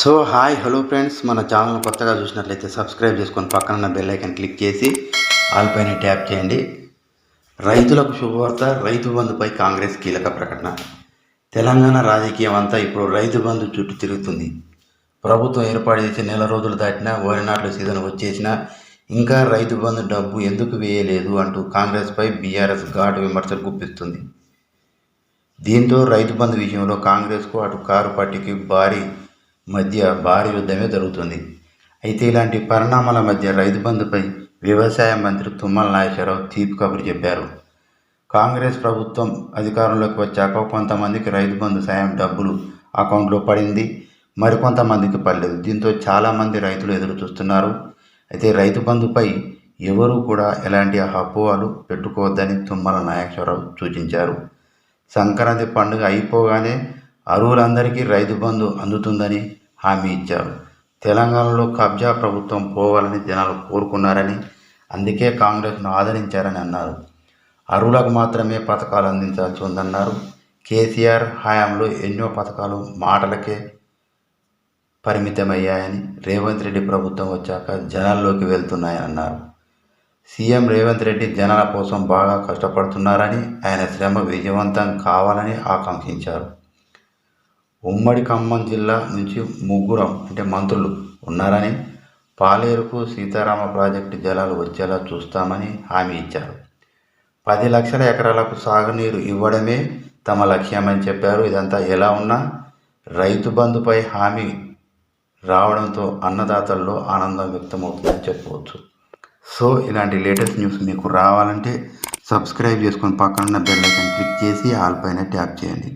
So hi hello friends. మన channel కొత్తగా చూసినట్లయితే సబ్స్క్రైబ్ చేసుకొని పక్కన ఉన్న బెల్ క్లిక్ చేసి ఆల్ పైన ట్యాప్ చేయండి. రైతులకు శుభవార్త రైతు బంధుపై కాంగ్రెస్ కీలక ప్రకటన. తెలంగాణ రాజకీయం అంతా ఇప్పుడు రైతు బంధు చుట్టూ తిరుగుతుంది. ప్రభుత్వం ఏర్పాటు చేసి నెల రోజులు దాటినా వరి నాట్ల సీజన్ వచ్చేసినా ఇంకా రైతు బంధు డబ్బు ఎందుకు వేయలేదు అంటూ కాంగ్రెస్పై బీఆర్ఎస్ ఘాటు విమర్శలు గుప్పిస్తుంది. దీంతో రైతు బంధు విషయంలో కాంగ్రెస్కు అటు కారు పార్టీకి భారీ మధ్య భారీ యుద్ధమే జరుగుతుంది. అయితే ఇలాంటి పరిణామాల మధ్య రైతు బంధుపై వ్యవసాయ మంత్రి తుమ్మల నాగేశ్వరరావు తీపి కబురు చెప్పారు. కాంగ్రెస్ ప్రభుత్వం అధికారంలోకి వచ్చాక కొంతమందికి రైతు బంధు సాయం డబ్బులు అకౌంట్లో పడింది మరికొంతమందికి పడలేదు. దీంతో చాలామంది రైతులు ఎదురు చూస్తున్నారు. అయితే రైతు బంధుపై ఎవరూ కూడా ఎలాంటి అపోహలు పెట్టుకోవద్దని తుమ్మల నాగేశ్వరరావు సూచించారు. సంక్రాంతి పండుగ అయిపోగానే అరువులందరికీ రైతు బంధు అందుతుందని హామీ ఇచ్చారు. తెలంగాణలో కబ్జా ప్రభుత్వం పోవాలని జనాలు కోరుకున్నారని అందుకే కాంగ్రెస్ను ఆదరించారని అన్నారు. అరువులకు మాత్రమే పథకాలు అందించాల్సి ఉందన్నారు. కేసీఆర్ హయాంలో ఎన్నో పథకాలు మాటలకే పరిమితమయ్యాయని రేవంత్ రెడ్డి ప్రభుత్వం వచ్చాక జనాల్లోకి వెళ్తున్నాయని అన్నారు సీఎం రేవంత్ రెడ్డి జనాల కోసం బాగా కష్టపడుతున్నారని ఆయన శ్రమ విజయవంతం కావాలని ఆకాంక్షించారు. ఉమ్మడి ఖమ్మం జిల్లా నుంచి ముగ్గురం అంటే మంత్రులు ఉన్నారని పాలేరుకు సీతారామ ప్రాజెక్టు జలాలు వచ్చేలా చూస్తామని హామీ ఇచ్చారు. పది లక్షల ఎకరాలకు సాగునీరు ఇవ్వడమే తమ లక్ష్యమని చెప్పారు. ఇదంతా ఎలా ఉన్నా రైతు బంధుపై హామీ రావడంతో అన్నదాతల్లో ఆనందం వ్యక్తమవుతుందని చెప్పవచ్చు. సో ఇలాంటి లేటెస్ట్ న్యూస్ మీకు రావాలంటే సబ్స్క్రైబ్ చేసుకొని పక్కన బెల్ ఐకాన్ క్లిక్ చేసి ఆల్ పైన ట్యాప్ చేయండి.